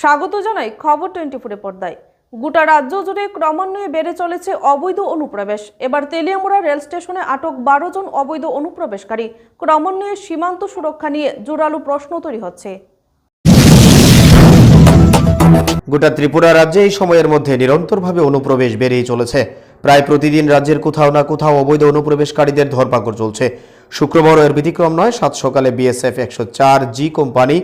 স্বাগত জানাই খবর টোয়েন্টি ফোরে পর্দায়। গোটা রাজ্য জুড়ে ক্রমান্বয়ে বেড়ে চলেছে অবৈধ অনুপ্রবেশ। এবার তেলিয়ামুড়া রেল স্টেশনে আটক বারো জন অবৈধ অনুপ্রবেশকারী। ক্রমান্বয়ে সীমান্ত সুরক্ষা নিয়ে জোরালো প্রশ্ন তৈরি হচ্ছে। গোটা ত্রিপুরা রাজ্যে এই সময়ের মধ্যে নিরন্তরভাবে অনুপ্রবেশ বেড়েই চলেছে। প্রায় প্রতিদিন রাজ্যের কোথাও না কোথাও অবৈধ অনুপ্রবেশকারীদের ধরপাকড় চলছে। শুক্রবার এর ব্যতিক্রম নয়, সাত সকালে বিএসএফ একশো চার জি কোম্পানি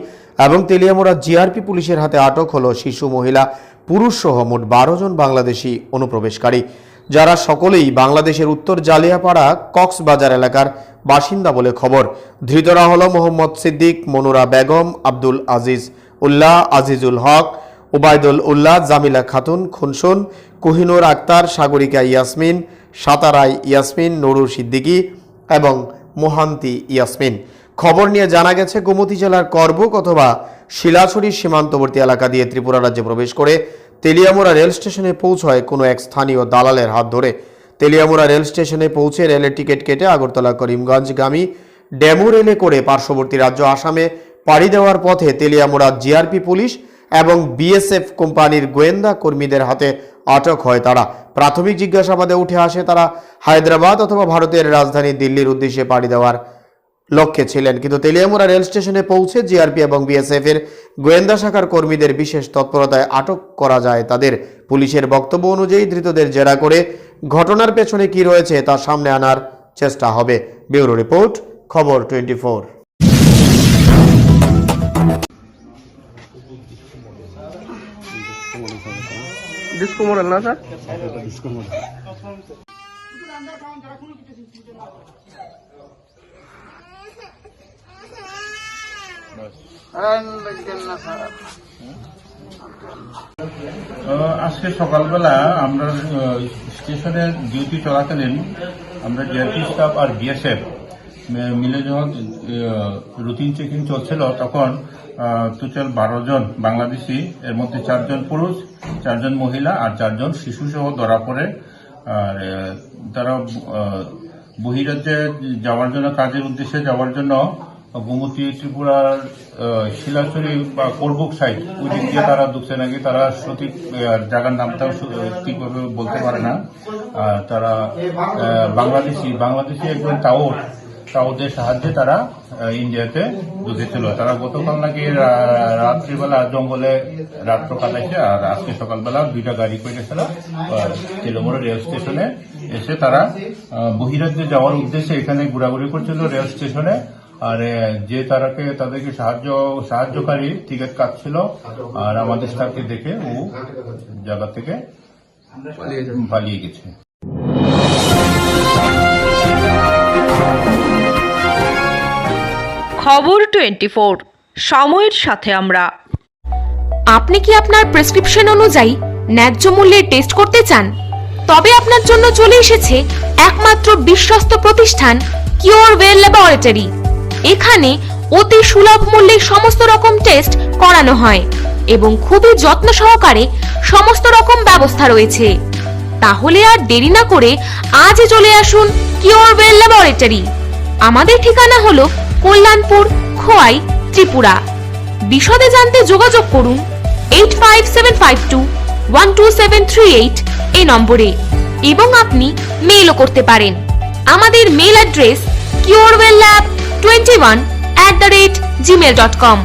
এবং তেলিয়ামোড়া জিআরপি পুলিশের হাতে আটক হলো শিশু, মহিলা, পুরুষ সহ মোট বারো জন বাংলাদেশি অনুপ্রবেশকারী, যারা সকলেই বাংলাদেশের উত্তর জালিয়াপাড়া কক্সবাজার এলাকার বাসিন্দা বলে খবর। ধৃতরা হল মোহাম্মদ সিদ্দিক, মনুরা বেগম, আব্দুল আজিজ উল্লাহ, আজিজুল হক ওবায়দুল উল্লাহ, জামিলা খাতুন, খুনসুন, কোহিনুর আক্তার, সাগরিকা ইয়াসমিন, সাতারাই ইয়াসমিন, নুরুর সিদ্দিকী এবং মোহান্তি ইয়াসমিন। খবর নিয়ে জানা গেছে, গোমতী জেলার করবুক অথবা শিলাছড়ির সীমান্তবর্তী এলাকা দিয়ে ত্রিপুরা রাজ্যে প্রবেশ করে তেলিয়ামুড়া রেল স্টেশনে পৌঁছয় কোনো এক স্থানীয় দালালের হাত ধরে। তেলিয়ামুড়া রেল স্টেশনে পৌঁছে রেলের টিকিট কেটে আগরতলা করিমগঞ্জগামী ডেমু রেলে করে পার্শ্ববর্তী রাজ্য আসামে পাড়ি দেওয়ার পথে তেলিয়ামুড়া জিআরপি পুলিশ এবং বিএসএফ কোম্পানির গোয়েন্দা কর্মীদের হাতে আটক হয় তারা। প্রাথমিক জিজ্ঞাসাবাদে উঠে আসে, তারা হায়দ্রাবাদ অথবা ভারতের রাজধানী দিল্লির উদ্দেশ্যে পাড়ি দেওয়ার লক্ষ্যে ছিলেন। কিন্তু তেলিয়ামুড়া রেল স্টেশনে পৌঁছে জিআরপি এবং বিএসএফ এর গোয়েন্দা শাখার কর্মীদের বিশেষ তৎপরতায় আটক করা যায় তাদের। পুলিশের বক্তব্য অনুযায়ী ধৃতদের জেরা করে ঘটনার পেছনে কি রয়েছে তা সামনে আনার চেষ্টা হবে। ব্যুরো রিপোর্ট, খবর টোয়েন্টি ফোর ডিসকো মডেল না স্যার? আজকে সকালবেলা আমরা স্টেশনে ডিউটি চলাকালীন আমরা ডিআরপি স্টাফ আর বিএসএফ মিলে যখন রুটিন চেকিং চলছিল, তখন টোটাল বারো জন বাংলাদেশি, এর মধ্যে চারজন পুরুষ, চারজন মহিলা আর চারজন শিশু সহ ধরা পড়ে। আর তারা বহিরাজ্যে যাওয়ার জন্য, কাজের উদ্দেশ্যে যাওয়ার জন্য গোমতী ত্রিপুরার শিলাচুরি বা করবুক সাইড ওই দিক দিয়ে তারা ঢুকছে নাকি, তারা সঠিক জায়গার নামটাও ঠিকভাবে বলতে পারে না। আর তারা বাংলাদেশি বাংলাদেশি একজন টাউট টাউদের সাহায্যে তারা ইন্ডিয়াতে ঢুকেছিল তারা গতকাল নাকি রাত্রিবেলা জঙ্গলে রাত্র কাটাইছে আর আজকে সকালবেলা দুইটা গাড়ি করে গেছিল তেলমোড়া রেল স্টেশনে। এসে তারা বহিরাজ্যে যাওয়ার উদ্দেশ্যে এখানে ঘোরাঘুরি করছিল রেল স্টেশনে। আর যে তারাকে তাদেরকে সাহায্য সাহায্যকারী টিকিট কাটছিল আর আমাদের স্টাফকে দেখে ও জায়গা থেকে পালিয়ে গেছে। খবর টোয়েন্টি ফোর সময়ের সাথে আমরা। আপনি কি আপনার প্রেসক্রিপশন অনুযায়ী ন্যায্য মূল্যে টেস্ট করতে চান? তবে আপনার জন্য চলে এসেছে একমাত্র বিশ্বস্ত প্রতিষ্ঠান কিওর ওয়েল ল্যাবরেটরি। এখানে অতি সুলভ মূল্যে সমস্ত রকম টেস্ট করানো হয় এবং খুবই যত্ন সহকারে সমস্ত রকম ব্যবস্থা রয়েছে। তাহলে আর দেরি না করে আজই চলে আসুন কিওর ওয়েল ল্যাবরেটরি। আমাদের ঠিকানা হলো কল্যাণপুর, খোয়াই, ত্রিপুরা। বিশদে জানতে যোগাযোগ করুন eight five seven five two one two seven three eight এই নম্বরে এবং আপনি মেলও করতে পারেন। আমাদের mail address Curewell lab twenty one at the rate Gmail dot com